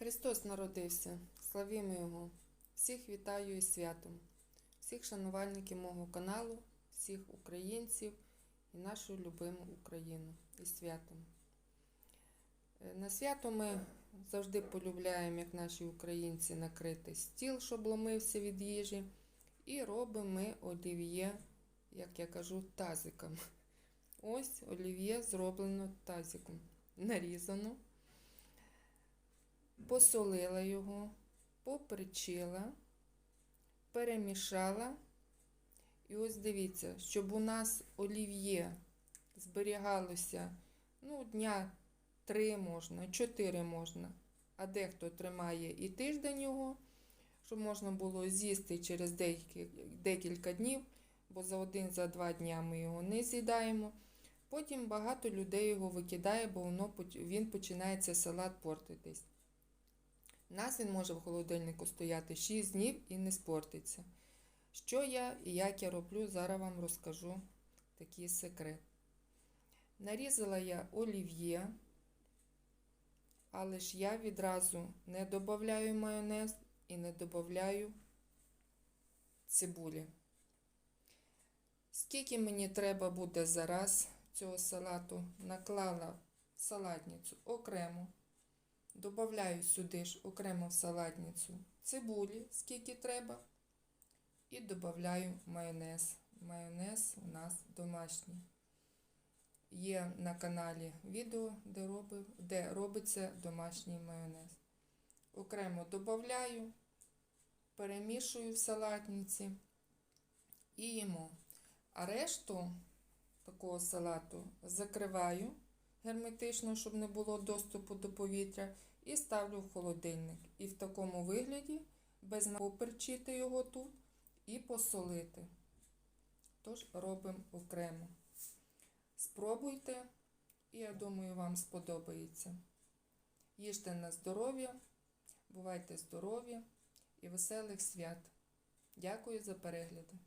Христос народився, славімо Його. Всіх вітаю із святом, всіх шанувальників мого каналу, всіх українців і нашу любиму Україну із святом. Е, На свято ми завжди полюбляємо, як наші українці, накрити стіл, щоб ломився від їжі. І робимо ми олів'є, як я кажу, тазиком. Ось олів'є зроблено тазиком. Нарізано посолила його, попричила, перемішала. І ось дивіться, щоб у нас олів'є зберігалося ну, дня три можна, чотири можна, а дехто тримає і тиждень його, щоб можна було з'їсти через декілька днів, бо за один, за два дня ми його не з'їдаємо. Потім багато людей його викидає, бо воно, він починається салат портитись. У нас він може в холодильнику стояти 6 днів і не спортиться. Що я і як я роблю, зараз вам розкажу такий секрет. Нарізала я олів'є, але ж я відразу не додаю майонез і не додаю цибулі. Скільки мені треба буде зараз цього салату, наклала салатницю окремо. Добавляю сюди ж окремо в салатницю цибулі, скільки треба. І додаю майонез. Майонез у нас домашній. Є на каналі відео, де, робив, де робиться домашній майонез. Окремо додаю, перемішую в салатниці і їмо. А решту такого салату закриваю герметично, щоб не було доступу до повітря, і ставлю в холодильник. І в такому вигляді без поперчити його тут і посолити. Тож робимо окремо. Спробуйте, і я думаю, вам сподобається. Їжте на здоров'я, бувайте здорові і веселих свят. Дякую за перегляди.